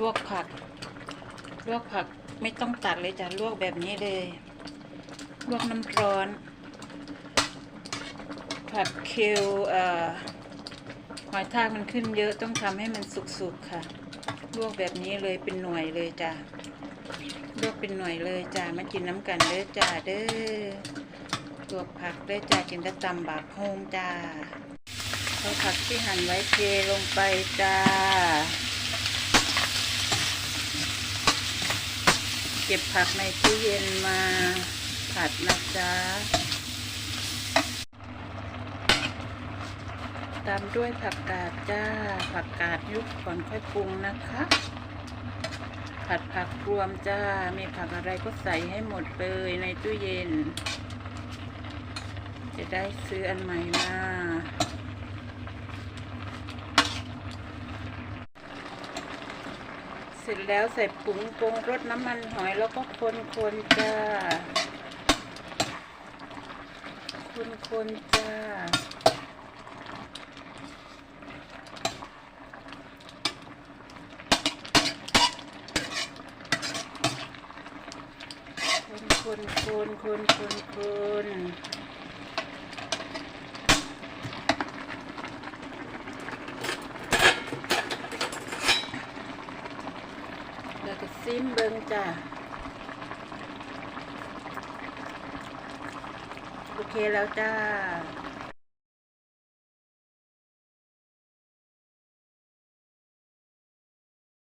ลวกผัก ลวกผักไม่ต้องตัดเลยจ้ะลวกแบบนี้เลย ลวกน้ำร้อน ผัดเคียวเอ่อหอยทากมันขึ้นเยอะต้องทำให้มันสุกๆค่ะ ลวกแบบนี้เลยเป็นหน่วยเลยจ้ะลวกเป็นหน่วยเลยจ้ะมากินน้ำกันเด้อจ้าเด้อลวกผักเด้อจ้ากินกระตำบากโฮงจ้าเอาผักที่หั่นไว้เทลงไปจ้า เก็บผักในตู้เย็นมาผัดนะจ๊ะตามด้วยผักกาดจ้า ผักกาดยุบก่อนค่อยปรุงนะคะ ผัดผักรวมจ้า มีผักอะไรก็ใส่ให้หมดเลยในตู้เย็น จะได้ซื้ออันใหม่มา สร็จแล้วใส่ผงปรุงรสน้ำมันหอยแล้วก็คนๆจ้า คนๆจ้า คนคนคนคนคนคนแล้วก็ ซิมเบิงจ้ะโอเคแล้วจ้า